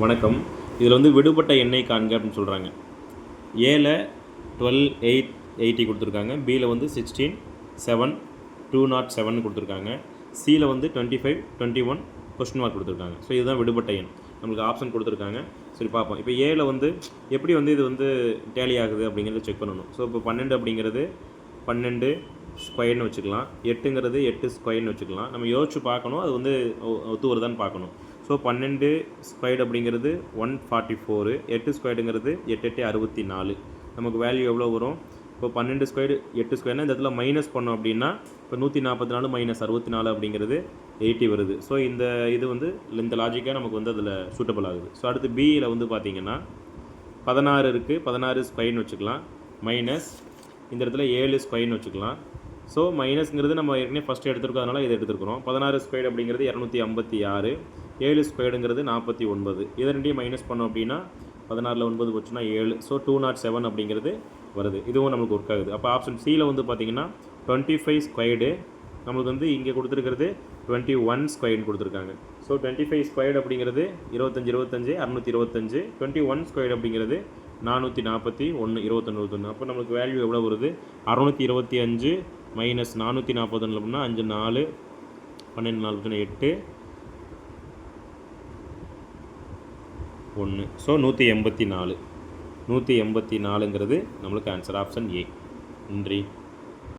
வணக்கம். இதில் வந்து விடுபட்ட எண்ணெய் காண்க அப்படின்னு சொல்கிறாங்க ஏல டுவெல் எயிட் எயிட்டி கொடுத்துருக்காங்க. பியில் வந்து sixteen seven two nought seven கொடுத்துருக்காங்க. சியில் வந்து twenty five twenty one question mark கொடுத்துருக்காங்க. ஸோ இதுதான் விடுபட்ட எண். நம்மளுக்கு ஆப்ஷன் கொடுத்துருக்காங்க. சரி பார்ப்போம். இப்போ ஏல வந்து எப்படி வந்து இது வந்து டேலி ஆகுது அப்படிங்கிறத செக் பண்ணணும். ஸோ இப்போ பன்னெண்டு அப்படிங்கிறது பன்னெண்டு ஸ்கொயர்னு வச்சுக்கலாம். எட்டுங்கிறது எட்டு ஸ்கொயர்னு வச்சுக்கலாம். நம்ம யோசிச்சு பார்க்கணும். அது வந்து ஒ- ஒத்து வருதான்னு பார்க்கணும். ஸோ பன்னெண்டு ஸ்கொயர்டு அப்படிங்கிறது ஒன் ஃபார்ட்டி ஃபோரு எட்டு ஸ்கொயர்டுங்கிறது எட்டு எட்டு அறுபத்தி நாலு. நமக்கு வேல்யூ எவ்வளோ வரும்? இப்போ பன்னெண்டு ஸ்கொயர்டு எட்டு ஸ்கொயர்னா இந்த இடத்துல மைனஸ் பண்ணோம் அப்படின்னா இப்போ நூற்றி நாற்பத்தி நாலு மைனஸ் அறுபத்தி நாலு அப்படிங்கிறது எயிட்டி வருது. ஸோ இந்த இது வந்து இந்த லாஜிக்காக நமக்கு வந்து அதில் சூட்டபிள் ஆகுது. ஸோ அடுத்து பியில் வந்து பார்த்தீங்கன்னா பதினாறு இருக்குது பதினாறு ஸ்கொயர்னு வச்சுக்கலாம். மைனஸ் இந்த இடத்துல ஏழு ஸ்கொயர்னு வச்சுக்கலாம். ஸோ மைனஸ்ங்கிறது நம்ம ஏற்கனவே ஃபஸ்ட்டு எடுத்துருக்கோம். அதனால் இதை எடுத்துருக்குறோம். பதினாறு ஸ்கொயர் அப்படிங்கிறது இரநூத்தி ஐம்பத்தி ஆறு. ஏழு ஸ்கொயர்டுங்கிறது நாற்பத்தி ஒன்பது. இதை ரெண்டையும் மைனஸ் பண்ணோம் அப்படின்னா பதினாறில் ஒன்பது போச்சுன்னா ஏழு. ஸோ டூ நாட் செவன் அப்படிங்கிறது வருது. இதுவும் நம்மளுக்கு ஒர்க் ஆகுது. அப்போ ஆப்ஷன் சியில் வந்து பார்த்தீங்கன்னா டுவெண்ட்டி ஃபைவ் ஸ்கொயர்டு நம்மளுக்கு வந்து இங்கே கொடுத்துருக்கிறது டுவெண்ட்டி ஒன் ஸ்கொயர்னு கொடுத்துருக்காங்க. ஸோ டுவெண்ட்டி ஃபைவ் ஸ்கொயர்டு அப்படிங்கிறது இருபத்தஞ்சி இருபத்தஞ்சு அறுநூற்றி இருபத்தஞ்சு. டுவெண்ட்டி ஒன் ஸ்கொயர்டு அப்படிங்கிறது நானூற்றி நாற்பத்தி ஒன்று இருபத்தொன்று இருபத்தொன்று அப்போ நம்மளுக்கு வேல்யூ எவ்வளோ வருது? அறநூற்றி இருபத்தி அஞ்சு மைனஸ் நானூற்றி நாற்பத்தொன்று அப்படின்னா அஞ்சு நாலு பன்னெண்டு நாலு எட்டு. ஒன்று. ஸோ நூற்றி எண்பத்தி நாலு. நூற்றி எண்பத்தி நாலுங்கிறது நம்மளுக்கு ஆன்சர் ஆப்ஷன் ஏ நன்றி.